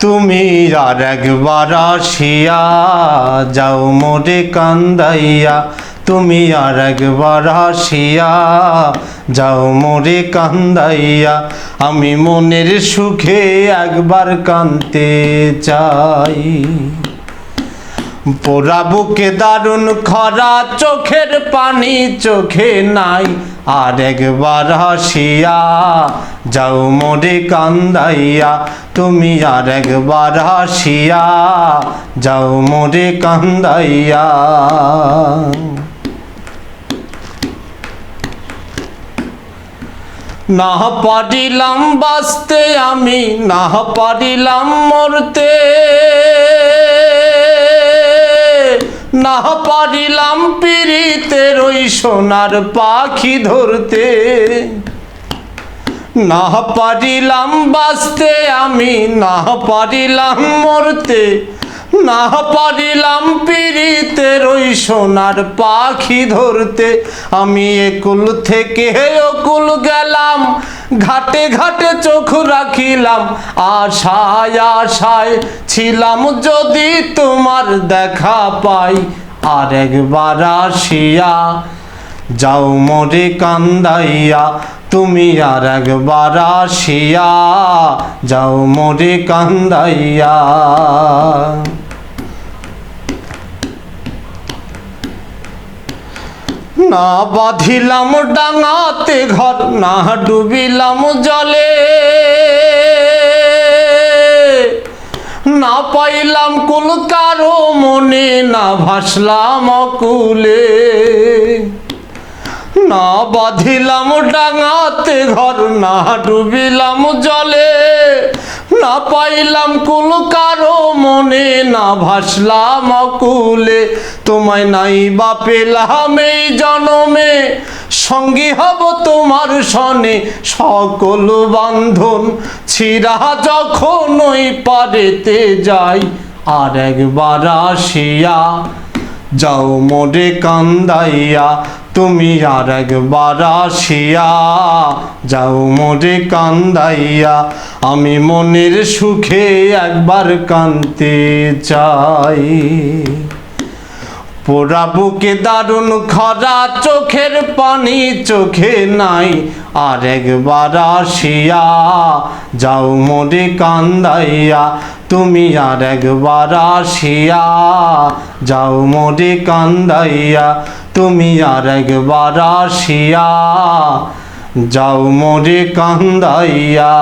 তুমি আর একবার আসিয়া যাও মোরে কান্দাইয়া। তুমি আর একবার আসিয়া যাও মোরে কান্দাইয়া। আমি মনের সুখে একবার কানতে চাই। পোড়া বুকে দারুণ খরা, চোখের পানি চোখে নাই। আর একবার হাসিয়া যাও মোরে কান্দাইয়া, তুমি আর একবার হাসিয়া যাও মোরে কান্দাইয়া। না পারিলাম বাঁচতে আমি না পারিলাম মরতে। না পারিলাম পিড়িতের ওই সোনার পাখি ধরতে। না পারিলাম বাঁচতে আমি না পারিলাম মরতে। না পারিলাম পিড়িতে ওই সোনার পাখি ধরতে। আমি একুল থেকে অকুল গেলাম, ঘাটে ঘাটে চোখ রাখিলাম। আশায় আশায় ছিলাম যদি তোমার দেখা পাই, আর একবার আসিয়া যাও মোরে কান্দাইয়া, তুমি আর একবার আসিয়া, যাও মোরে কান্দাইয়া। না বাঁধিলাম ডাঙাতে ঘর, না ডুবিলাম জলে। না পাইলাম কুল কারও মনে, না ভাসলাম অকুলে। না, বাঁধিলাম ডাঙাতে ঘর, না ডুবিলাম জলে। না পাইলাম কুল কারও মনে, না ভাসলাম অকুলে তোমায় নাই বা পেলাম এই জনমে, সঙ্গী হব তোমার সনে। সকল বান্ধন ছিরা যখন ওই পারেতে যাই, আর একবার আসিয়া যাও মোরে কান্দাইয়া, তুমি আর একবার আসিয়া। যাও মোরে কান্দাইয়া, আমি মনের সুখে একবার কান্দতে চাই। পোড়া বুকে দারুণ খরা, চোখের পানি চোখে নাই। আর একবার আসিয়া যাও মোরে কান্দাইয়া, তুমি আর একবার আসিয়া যাও মোরে কান্দাইয়া, তুমি আর একবার আসিয়া যাও মোরে কান্দাইয়া।